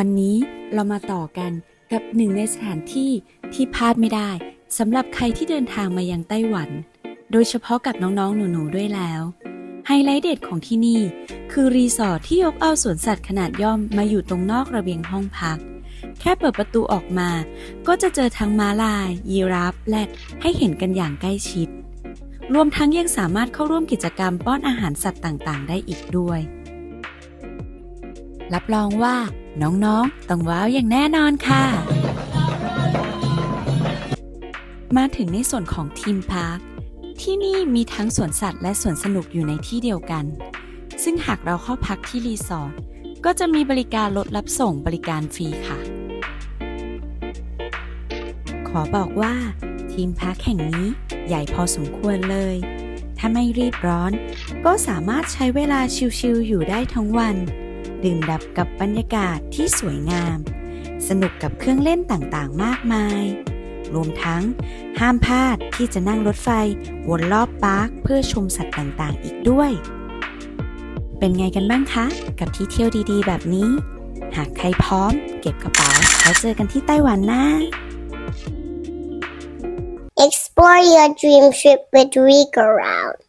วันนี้เรามาต่อกันกับหนึ่งในสถานที่ที่พลาดไม่ได้สำหรับใครที่เดินทางมายังไต้หวัน โดยเฉพาะกับน้องๆ หนูๆ ด้วยแล้ว ไฮไลท์เด็ดของที่นี่ คือรีสอร์ทที่ยกเอาสวนสัตว์ขนาดย่อมมาอยู่ตรงนอกระเบียงห้องพัก แค่เปิดประตูออกมา ก็จะเจอทั้งม้าลาย ยีราฟแรดให้เห็นกันอย่างใกล้ชิด รวมทั้งยังสามารถเข้าร่วมกิจกรรมป้อนอาหารสัตว์ต่างๆ ได้อีกด้วย รับรองว่า น้องๆ ต้องว้าวอย่างแน่นอนค่ะ มาถึงในส่วนของทีมพาร์ค ที่นี่มีทั้งสวนสัตว์และสวนสนุกอยู่ในที่เดียวกัน ซึ่งหากเราเข้าพักที่รีสอร์ทก็จะมีบริการรถรับส่งบริการฟรีค่ะ ขอบอกว่า ทีมพักแห่งนี้ใหญ่พอสมควรเลย ถ้าไม่รีบร้อน ก็สามารถใช้เวลาชิลๆอยู่ได้ทั้งวัน ดื่มด่ำกับบรรยากาศที่สวยงาม สนุกกับเครื่องเล่นต่างๆ มากมาย รวมทั้งห้ามพลาดที่จะนั่งรถไฟวนรอบปาร์คเพื่อชมสัตว์ต่างๆ อีกด้วย เป็นไงกันบ้างคะ กับที่เที่ยวดีๆ แบบนี้ หากใครพร้อม เก็บกระเป๋าแล้วเจอกันที่ไต้หวันนะ Explore your dream trip with Reek Around.